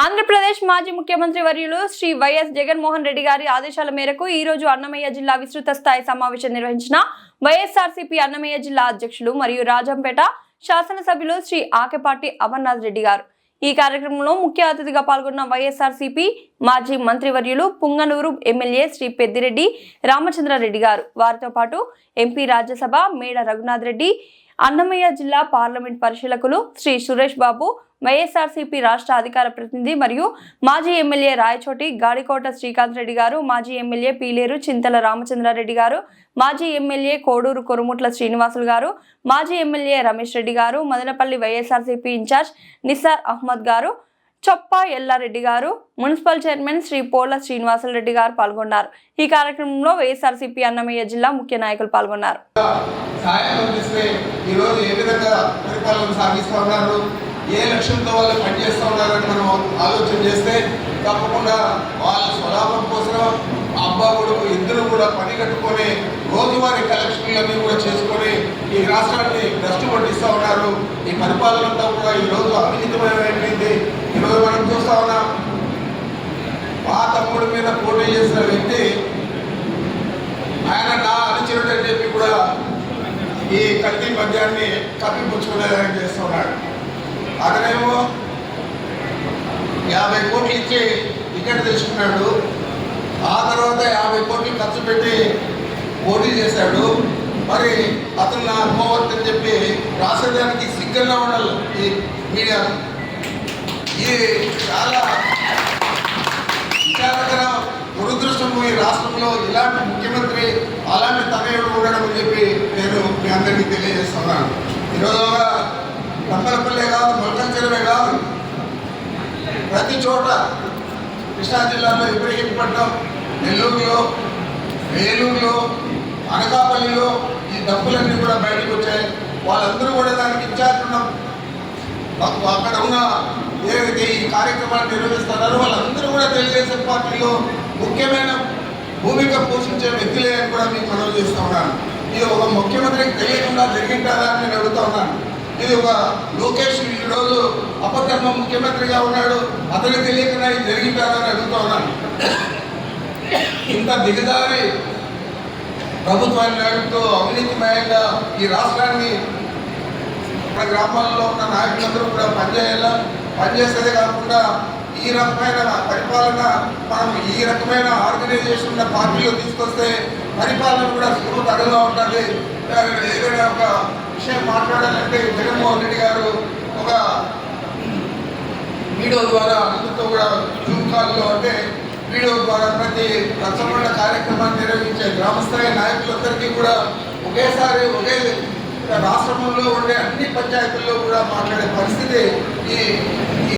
ఆంధ్రప్రదేశ్ మాజీ ముఖ్యమంత్రి వర్యులు శ్రీ వైఎస్ జగన్మోహన్ రెడ్డి గారి ఆదేశాల మేరకు ఈ రోజు అన్నమయ్య జిల్లా విస్తృత స్థాయి సమావేశం నిర్వహించిన వైఎస్ఆర్సీపీ అన్నమయ్య జిల్లా అధ్యక్షులు మరియు రాజంపేట శాసనసభ్యులు శ్రీ ఆకెపాటి అమర్నాథ్ రెడ్డి గారు. ఈ కార్యక్రమంలో ముఖ్య అతిథిగా పాల్గొన్న వైఎస్ఆర్సీపీ మాజీ మంత్రివర్యులు పుంగనూరు ఎమ్మెల్యే శ్రీ పెద్దిరెడ్డి రామచంద్రారెడ్డి గారు. వారితో పాటు ఎంపీ రాజ్యసభ మేడ రఘునాథ్ రెడ్డి అన్నమయ్య జిల్లా పార్లమెంట్ పరిశీలకులు శ్రీ సురేష్ బాబు వైఎస్ఆర్సీపీ రాష్ట్ర అధికార ప్రతినిధి మరియు మాజీ ఎమ్మెల్యే రాయచోటి గాడికోట శ్రీకాంత్ రెడ్డి గారు మాజీ ఎమ్మెల్యే పీలేరు చింతల రామచంద్రారెడ్డి గారు మాజీ ఎమ్మెల్యే కోడూరు కొరుముట్ల శ్రీనివాసులు గారు మాజీ MLA Ramesh Reddy garu Madanapalle YSRCP in-charge Nisar Ahmed garu Choppa Ellareddy garu municipal chairman Shri Pola Srinivasulu Reddy garu పాల్గొన్నారు. ఈ కార్యక్రమంలో వైఎస్ఆర్సీపీ అన్నమయ్య జిల్లా ముఖ్య నాయకులు పాల్గొన్నారు. ఏ లక్ష్యంతో వాళ్ళు పనిచేస్తూ ఉన్నారని మనం ఆలోచన చేస్తే తప్పకుండా వాళ్ళ స్వలాభం కోసం అబ్బా కొడుకు ఇద్దరు కూడా పని కట్టుకొని రోజువారీ కలెక్షన్లన్నీ కూడా చేసుకొని ఈ రాష్ట్రాన్ని భ్రష్టు పట్టిస్తూ ఉన్నారు. ఈ పరిపాలన అంతా కూడా ఈరోజు అవినీతిమయమైపోయింది ఈరోజు మనం చూస్తా ఉన్నాం. మా తమ్ముడి మీద పోటీ చేసిన వ్యక్తి ఆయన నా అనుచరుడు అని చెప్పి కూడా ఈ కల్తీ మద్యాన్ని కప్పిపుచ్చుకునేదాన్ని చేస్తున్నాడు అతనేమో యాభై కోట్లు ఇచ్చి టికెట్ తెచ్చుకున్నాడు. ఆ తర్వాత యాభై కోట్లు ఖర్చు పెట్టి పోటీ చేశాడు. మరి అతను నా అనుభవత్ అని చెప్పి రాసేదానికి సిగ్గంగా ఉండాలి ఈ మీడియా. ఇది చాలా విచారకర దురదృష్టం ఈ రాష్ట్రంలో ఇలాంటి ముఖ్యమంత్రి అలాంటి తనయుడు ఉండడం అని చెప్పి నేను మీ అందరికీ తెలియజేస్తున్నాను. ఈరోజు బంగళపల్లె ప్రతి చోట కృష్ణా జిల్లాలో ఇబ్రహీంపట్నం నెల్లూరులో వేలూరులో అనకాపల్లిలో ఈ డబ్బులన్నీ కూడా బయటకు వచ్చాయి. వాళ్ళందరూ కూడా దానికి ఇన్ఛార్జ్ ఉన్న. అక్కడ ఉన్న ఏదైతే ఈ కార్యక్రమాన్ని నిర్వహిస్తున్నారో వాళ్ళందరూ కూడా తెలుగుదేశం పార్టీలో ముఖ్యమైన భూమిక పోషించే వ్యక్తులే అని కూడా మీకు మనవి చేస్తా ఉన్నాను. ఇది ఒక ముఖ్యమంత్రికి తెలియకుండా జరిగింటారా అని నేను అడుగుతా ఉన్నాను. ఇది ఒక లోకేష్ ఈరోజు అపధర్మ ముఖ్యమంత్రిగా ఉన్నాడు. అతనికి తెలియకుండా ఇది జరిగిపోయారని అడుగుతా ఉన్నాను. ఇంత దిగదారి ప్రభుత్వాన్ని నడుపుతూ అవినీతిమయంగా ఈ రాష్ట్రాన్ని మన గ్రామాల్లో ఉన్న నాయకులందరూ కూడా పనిచేయాలా? పనిచేసేదే కాకుండా ఈ రకమైన పరిపాలన మనం ఈ రకమైన ఆర్గనైజేషన్ పార్టీలో తీసుకొస్తే పరిపాలన కూడా సులభతరంగా ఉంటుంది ఏదైనా ఒక విషయం మాట్లాడాలంటే జగన్మోహన్ రెడ్డి గారు ఒక వీడియో ద్వారా అందరితో కూడా జూమ్ కాల్లో అంటే వీడియో ద్వారా ప్రతి రచ్చబండ కార్యక్రమాన్ని నిర్వహించే గ్రామస్థాయి నాయకులందరికీ కూడా ఒకేసారి ఒకే రాష్ట్రంలో ఉండే అన్ని పంచాయతీల్లో కూడా మాట్లాడే పరిస్థితి ఈ